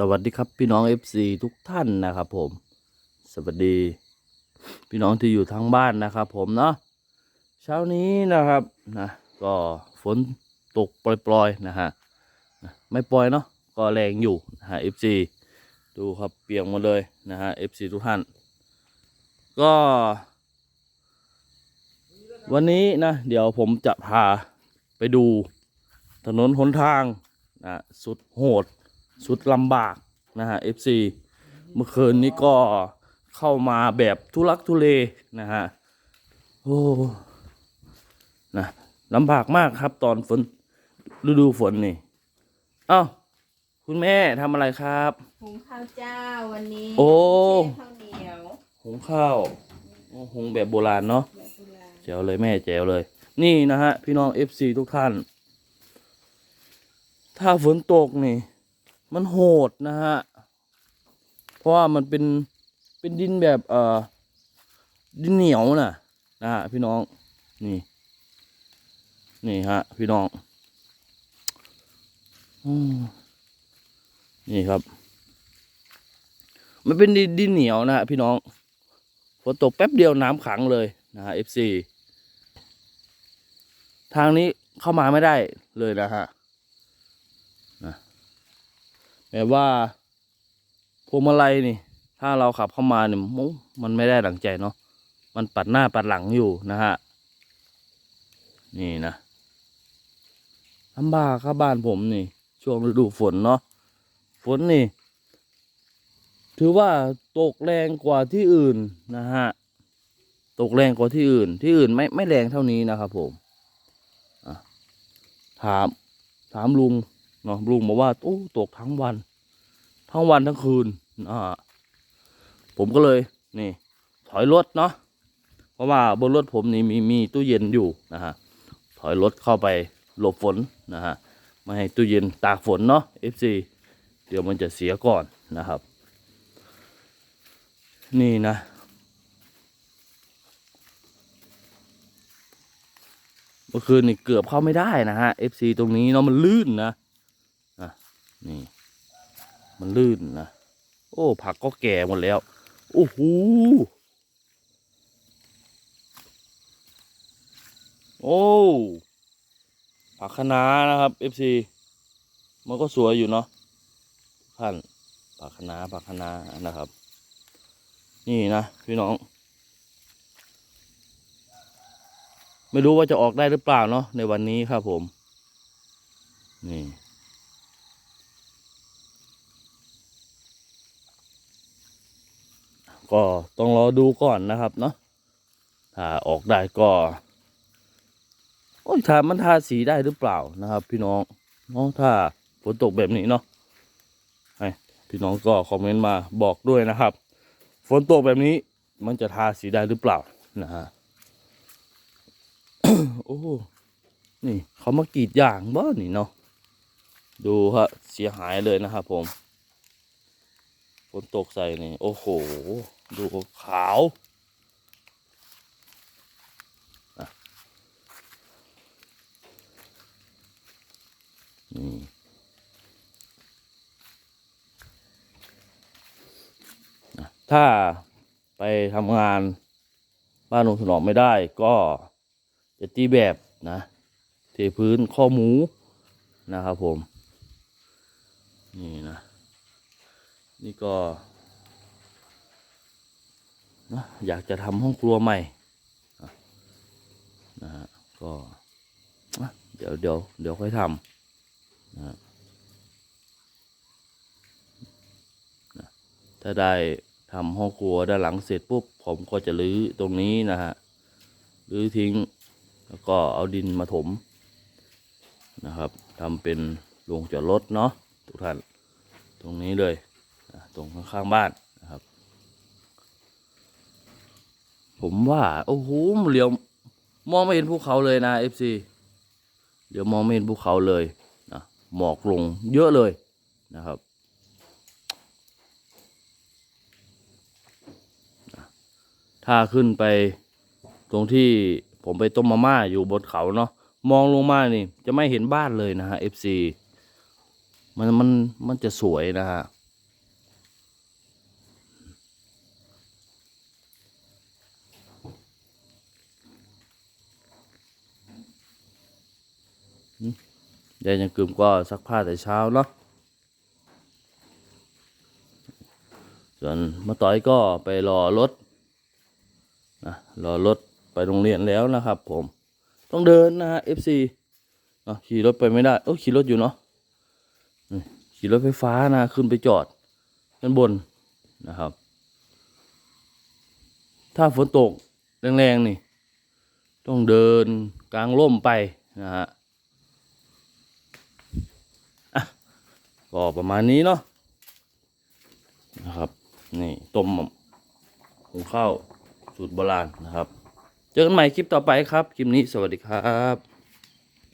สวัสดีครับพี่น้อง FC ทุกท่านนะครับผม สวัสดี พี่น้องที่อยู่ทางบ้านนะครับผมเนาะเช้านี้นะครับนะก็ฝนตกปล่อยๆนะฮะนะไม่ปล่อยเนาะก็แรงอยู่นะฮะ FC ดูครับเปียกหมดเลยนะฮะ FC ทุกท่าน ก็ วันนี้นะ เดี๋ยวผมจะพาไปดูถนนหนทางนะสุดโหด สุดลำบากนะฮะ FC เมื่อคืนนี้ก็เข้ามาแบบทุลักทุเลนะฮะ โอ้นะลำบากมากครับตอนฝนฤดูฝนนี่ เอ้าคุณแม่ทำอะไรครับ หุงข้าวเจ้าวันนี้โอ้แช่ข้าวเหนียวหุงข้าวโอ้หุงแบบโบราณเนาะ แบบโบราณแจ๋วเลยแม่แจ๋วเลย นี่นะฮะ พี่น้อง FC ทุกท่าน ถ้าฝนตกนี่ มันโหดนะฮะ เพราะว่ามันเป็นเป็นดินแบบเอ่อดินเหนียวนะนะฮะพี่น้องนี่นี่ฮะพี่น้องอนี่ครับ มันเป็นดินดินเหนียวนะฮะพี่น้องฝนตกแป๊บเดียวน้ำขังเลยนะฮะ FC ทางนี้เข้ามาไม่ได้เลยนะฮะ แบบว่าพวงมาลัยนี่ ถ้าเราขับเข้ามาเนี่ยมุมันไม่ได้หลังใจเนาะมันปัดหน้าปัดหลังอยู่นะฮะนี่นะลำบากครับบ้านผมนี่ ช่วงฤดูฝนเนาะฝนนี่ ถือว่าตกแรงกว่าที่อื่นนะฮะตกแรงกว่าที่อื่น ที่อื่นไม่ไม่แรงเท่านี้นะครับผมถามถามลุง เนาะลุงบอกว่าโอ้ตกทั้งวัน ทั้งวันทั้งคืนอ่าผมก็เลยนี่ ถอยรถเนาะเพราะว่าบนรถผมนี่มีมีตู้เย็นอยู่นะฮะถอยรถเข้าไปหลบฝนนะฮะไม่ให้ตู้เย็นตากฝนเนาะ FC เดี๋ยวมันจะเสียก่อนนะครับ นี่นะเมื่อคืนนี่เกือบเข้าไม่ได้นะฮะ FC ตรงนี้เนาะมันลื่นนะนะ นี่ มันลื่นนะ โอ้ ผักก็แก่หมดแล้ว โอ้โห โอ้ ผักคะน้านะครับ FC มันก็สวยอยู่เนาะท่านผักคะน้าผักคะน้านะครับ นี่นะพี่น้อง ไม่รู้ว่าจะออกได้หรือเปล่าเนาะในวันนี้ครับผม นี่ ก็ต้องรอดูก่อนนะครับเนาะถ้าออกได้ก็โอ้ยถามันทาสีได้หรือเปล่านะครับ พี่น้องเนาะถ้าฝนตกแบบนี้เนาะให้พี่น้องก็คอมเมนต์มาบอกด้วยนะครับ ฝนตกแบบนี้มันจะทาสีได้หรือเปล่านะฮะโอ้นี่เขามากรีดยางบ้านี่เนาะดูฮะเสียหายเลยนะครับผม นตกใส่นี่ โอ้โห ดูขาวนี่อะถ้าไปทำงานบ้านลงถนอมไม่ได้ก็จะตีแบบนะเทพื้นข้อหมูนะครับผม นี่นะ นี่ก็นะอยากจะทำห้องครัวใหม่นะฮะก็เดี๋ยวเดี๋ยวเดี๋ยวค่อยทำนะถ้าได้ทำห้องครัวด้านหลังเสร็จปุ๊บผมก็จะรื้อตรงนี้นะฮะรื้อทิ้ง แล้วก็เอาดินมาถมนะครับทำเป็นโรงจอดรถเนาะทุกท่านตรงนี้เลย ตรงข้างบ้านนะครับ ผมว่า โอ้โหเหลียว มองไม่เห็นภูเขาเลยนะเอฟซีเดี๋ยวมองไม่เห็นภูเขาเลยนะหมอกลงเยอะเลยนะครับถ้าขึ้นไปตรงที่ผมไปต้มมาม่าอยู่บนเขาเนาะมองลงมานี่ จะไม่เห็นบ้านเลยนะฮะเอฟซีมันมันมันจะสวยนะฮะ ยายยังกึมก็ซักผ้าแต่เช้าเนาะส่วนมาต่อยก็ไปรอรถนะรอรถไปโรงเรียนแล้วนะครับผมต้องเดินนะฮะ FC เนาะขี่รถไปไม่ได้โอ้ขี่รถอยู่เนาะขี่รถไฟฟ้านะขึ้นไปจอดด้านบนนะครับ ถ้าฝนตกแรงๆนี่ ต้องเดินกลางร่มไปนะฮะ ก็ประมาณนี้เนาะนะครับ นี่ต้มหุงข้าวสูตรโบราณนะครับ เจอกันใหม่คลิปต่อไปครับ คลิปนี้สวัสดีครับ